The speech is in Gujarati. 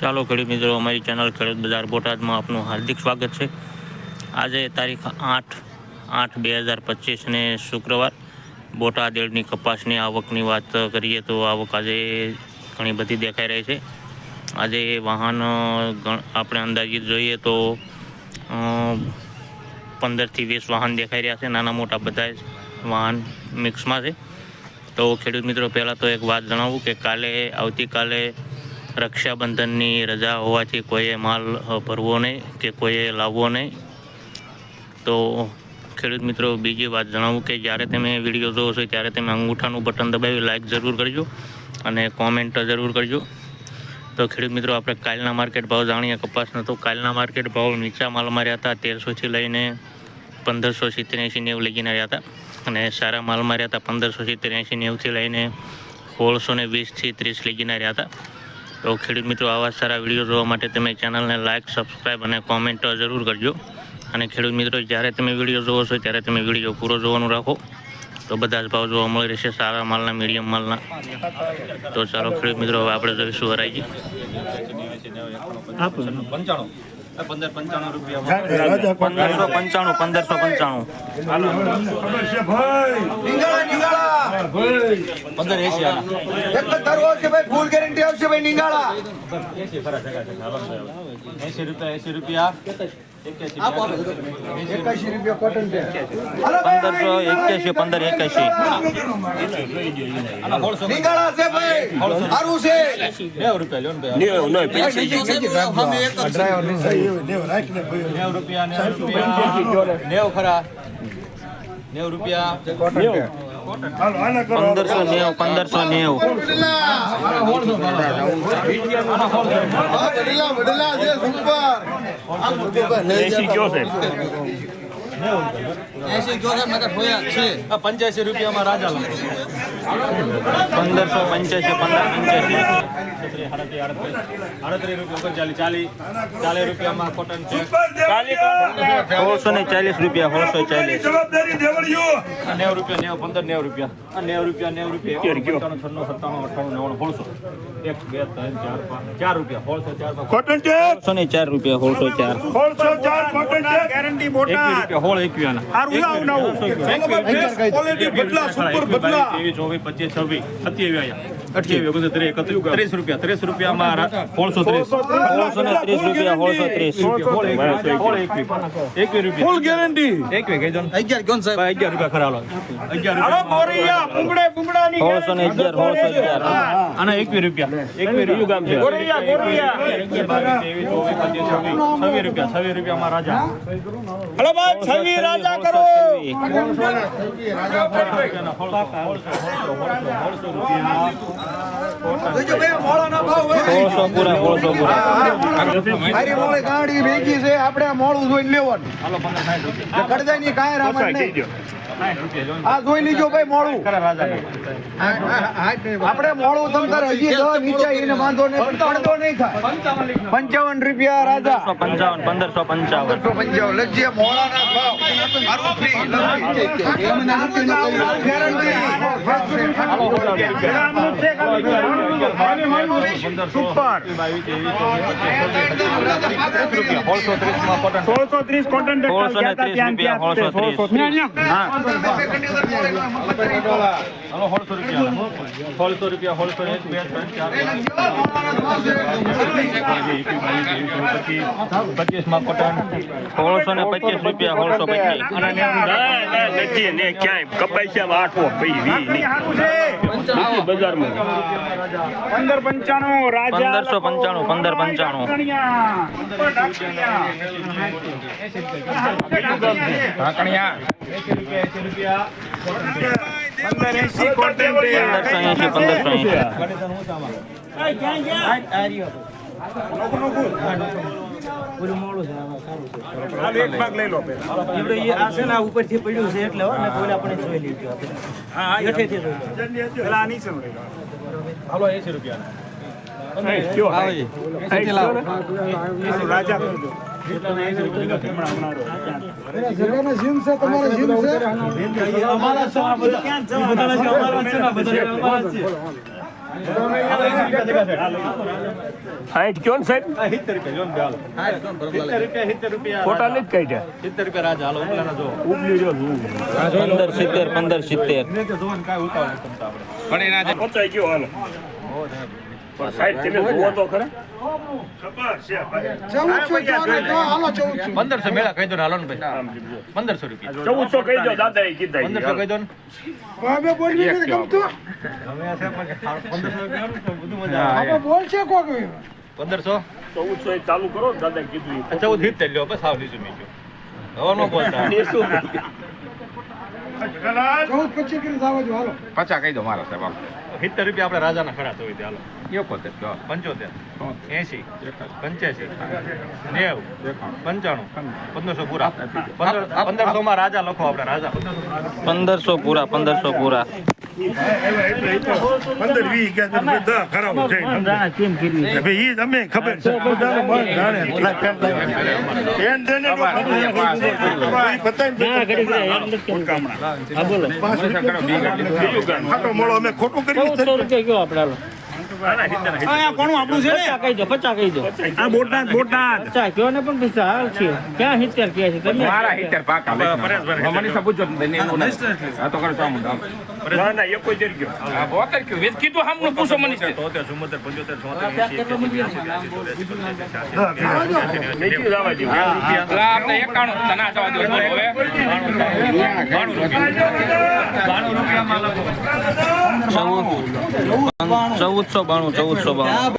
ચાલો, ખેડૂત મિત્રો, અમારી ચેનલ ખેડૂત બજાર બોટાદમાં આપનું હાર્દિક સ્વાગત છે. આજે તારીખ આઠ આઠ બે હજાર પચીસને શુક્રવાર. બોટાદ એડની કપાસની આવકની વાત કરીએ તો આવક આજે ઘણી બધી દેખાઈ રહી છે. આજે વાહન આપણે અંદાજિત જોઈએ તો પંદરથી વીસ વાહન દેખાઈ રહ્યા છે. નાના મોટા બધા વાહન મિક્સમાં છે. તો ખેડૂત મિત્રો, પહેલાં તો એક વાત જણાવું કે કાલે, આવતીકાલે રક્ષાબંધનની રજા હોવાથી કોઈએ માલ ભરવો નહીં કે કોઈએ લાવવો નહીં. તો ખેડૂત મિત્રો, બીજી વાત જણાવું કે જ્યારે તમે વીડિયો જોવો છો ત્યારે તમે અંગૂઠાનું બટન દબાવી લાઇક જરૂર કરજો અને કોમેન્ટ જરૂર કરજો. તો ખેડૂત મિત્રો, આપણે કાલના માર્કેટ ભાવ જાણીએ કપાસનો તો કાલના માર્કેટ ભાવ નીચા માલમાં રહ્યા હતા, તેરસોથી લઈને પંદરસો સિત્તેર એંસી નેવું લગીને રહ્યા હતા. અને સારા માલમાં રહ્યા હતા પંદરસો સિત્તેર એંસી નેવુંથી લઈને સોળસો ને વીસથી ત્રીસ લગીને રહ્યા હતા. તો ખેડૂત મિત્રો, આવા સારા વીડિયો જોવા માટે તમે ચેનલને લાઇક સબસ્ક્રાઈબ અને કોમેન્ટ જરૂર કરજો. અને ખેડૂત મિત્રો, જ્યારે તમે વીડિયો જોવો છો, ત્યારે તમે વીડિયો પૂરો જોવાનું રાખો. તો બધા જ ભાવ જોવા મળી રહેશે, સારા માલના મીડિયમ માલના. તો ચાલો ખેડૂત મિત્રો, હવે આપણે જોઈશું હરાજી પંચાણું પંદર પંચાણું રૂપિયા. પંદરસો પંચાણું પંદરસો પંચાણું. નિંગાળા નિંગાળા. પંદર એસી ફૂલ ગેરંટી આવશે ભાઈ નિંગાળા. એસી એસી રૂપિયા એસી રૂપિયા. પંદરસો એક્યાસી પંદર એક્યાસી નેવ છે ભાઈ સારું છે. નેવું રૂપિયા પંદરસો નેવું પંદરસો નેવું. વડલા વડલા છે? પંચ્યાસી રૂપિયામાં રાજા પંદરસો પંચ્યાસી પંદર પંચ્યાસી આડત્રીસ રૂપિયા ઓગણચાલીસ ચાલીસ ચાલીસ રૂપિયામાં કોટન છે સોળસો ને ચાલીસ રૂપિયા સોળસો ચાલીસ નેવું રૂપિયા નેવું પંદર નેવું રૂપિયા નેવું રૂપિયા નેવું રૂપિયા છન્નું સત્તાણું અઠાણું નવ્વાણું સોળસો એક બે ત્રણ ચાર પાંચ ચાર રૂપિયા સોળસો ચાર પાંચ ને ચાર રૂપિયા સોળસો ચાર એકવીસ રૂપિયા એકવીસ ચોવીસ પચીસ છવ્વીસ. સત્યાવીસ ત્રીસ રૂપિયા ત્રીસ રૂપિયામાં સોળસો ત્રીસ સોળસો ને ત્રીસ રૂપિયા સોળસો ત્રીસ એકવીસ રૂપિયા ફૂલ ગેરંટી એકવીસ કહેજો અગિયાર કોણ સાહેબ અગિયાર રૂપિયા ખરા લો સોળસો ને અગિયાર સોળસો અગિયાર આના એકવીસ રૂપિયા એકવીસ ગામ છે. છવ્વીસ રૂપિયા છવ્વીસ રૂપિયામાં રાજા રાજા ભાઈ મોળાના ભાવ હોય સોળસો ગાડી ભેગી છે આપણે આ મોળું જોઈને લેવાનું. કડદાઈ ની કાંઈ રામ નહીં. આ જોઈ લીજો ભાઈ મોડું. આપણે મોડું તમ હજી નીચે વાંધો નહીં પણ નહીં થાય. પંચાવન રૂપિયા રાજા. પંચાવન પંદરસો પંચાવન. પંદરસો પંચાવન. ભાવ. મારું free, લખજે. સોળસો ત્રીસ કોટન સોળસો ત્રીસ રૂપિયા સોળસો ત્રીસ. સોળસો રૂપિયા સોળસો રૂપિયા સોળસો એક બે ત્રણ ચાર પચીસમાં કોટન સોળસો ને પચીસ રૂપિયા સોળસો પચીસ. પંદર પંચાણું રાજા પંદરસો પંચાણું પંદર પંચાણું. પંદર એસી છે. લઈ લો રૂપિયા રાજા. જગાના જીમ છે. તમારે જીમ છે. છે. આ બધા. ક્યાં છે? અમારા કયો ને સાહેબ? સિત્તેર રૂપિયા રાજા હાલો ઉપલાના જો ઉપલી જો પંદર સિત્તેર પંદર સિત્તેર. એને પચાઈ ગયો હાલો. પણ સાહેબ તમે જુઓ તો ખરા. પંદરસો મેળા કહી દો ને હાલો ને ભાઈ. પંદરસો રૂપિયા. ચૌદસો કહી દો દાદા એ કીધા પંદરસો કહી દો ને. હવે બોલવી નથી ગમતું? હવે આ છે પણ પંદરસો રૂપિયા ને તો બધું મજા આવે. બોલ છે કોક પંદરસો? ચૌદસો એ ચાલુ કરો દાદા કીધું ચૌદ સિત્તેર લ્યો બસ આવ નીચું નીચું. હવે ન બોલતા. ચૌદ પચીસ કરી જાવ હાલો. પચા કહી દો મારા સાહેબ. સિત્તેર રૂપિયા આપણે રાજાના ખરા તો હોય હાલો. એકોતેર પંચોતેર એસી પંચ્યાસી નેવ પંચાણું પંદરસો પૂરા. પંદર પંદરસો માં રાજા લખો આપણે રાજા. પંદરસો પૂરા પંદરસો પૂરા. પંદર વીસ પાંચ રૂપિયા. કયો મોળો છે. કોનું આપણું છે ને? કહી દો પચાસ કહી દો. આ બોટાદ બોટાદ. પચાસ કયો ને પણ પૈસા હાલ છે. ક્યાં સિત્તેર કહે છે? તમે મારા હિતેર પાકા લઈ મનીષા પૂછો દઈને એવું નથી. આ તો કરે આમ ના ના એકો જ ગયો આ બોતેર કયું? વેચ કીધું સામનું પૂછો મનીષને. તોતેર ચુમ્મોતેર પંચોતેર છોતેર એસી નીચે જવા દો એટલે આ આપણે એકાણું તને આ જવા દો. હવે ચૌદસો બાણું ચૌદસો બાણું